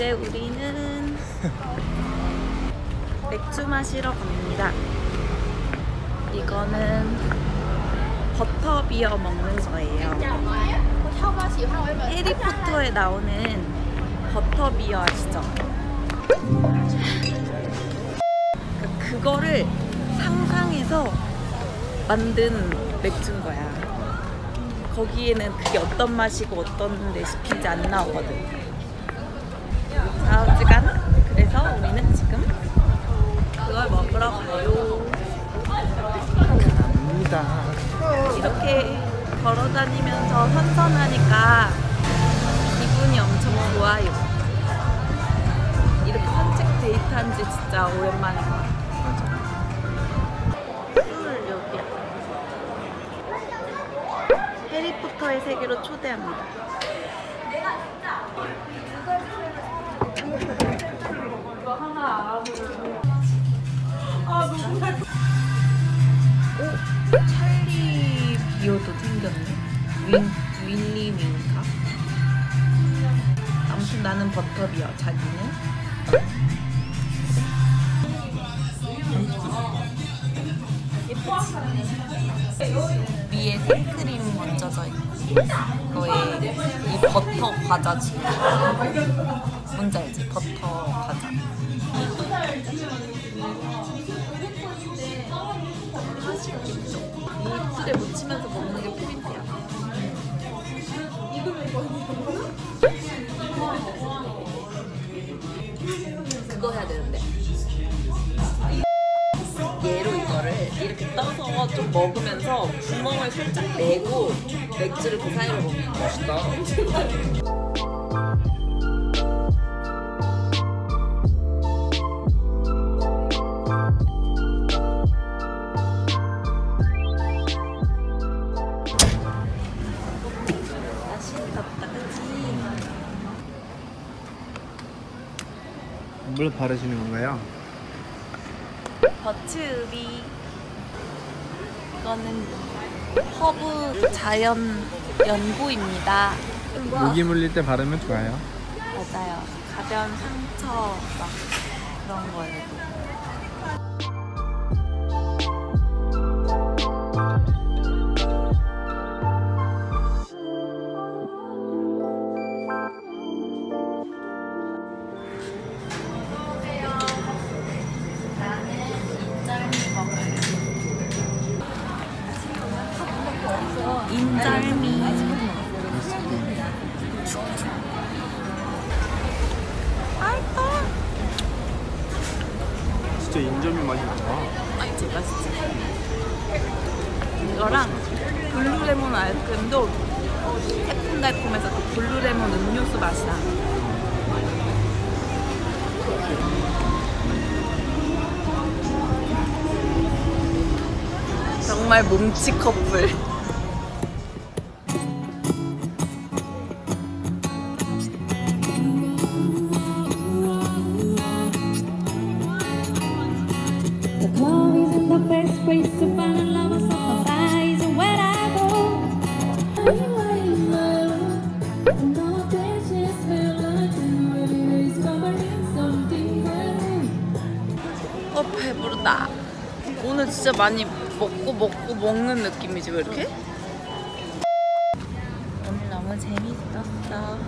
이제 우리는 맥주 마시러 갑니다. 이거는 버터 비어 먹는 거예요. 해리포터에 나오는 버터 비어 아시죠? 그러니까 그거를 상상해서 만든 맥주인 거야. 거기에는 그게 어떤 맛이고 어떤 레시피인지 안 나오거든. 자, 어지간 그래서 우리는 지금 그걸 먹으러 가요. 갑니다. 이렇게 걸어 다니면서 선선하니까 기분이 엄청 좋아요. 이렇게 산책 데이트 한 지 진짜 오랜만인 것 같아요. 해리포터의 세계로 초대합니다. 오, 찰리 비오도 생겼네. 윈, 윌리 윙카. 아무튼 나는 버터비어, 자기는? 위에 생크림 얹어져 있고 이 버터 과자지 뭔지 알지? 버터 과자. 이 입술에 묻히면서 먹는 게 포인트야. 그거 해야 되는데 이렇게 떠서 좀 먹으면서 구멍을 살짝 내고 맥주를 그 사이로 먹는 거야. 맛있다. 물 바르시는 건가요? 버츠우비 이거는 허브 자연 연고입니다. 모기 물릴 때 바르면 좋아요. 맞아요. 가벼운 상처 막 그런 거에도. 인절미. 아이고 진짜 인절미 맛이 좋아. 맛있지 맛있지. 이거랑 블루레몬 아이스크림도 새콤달콤해서 그 블루레몬 음료수 맛이 나 정말 몸치 커플 어 배부르다 오늘 진짜 많이 먹고 먹고 먹는 느낌이지 왜 이렇게? 오늘 너무 재밌었어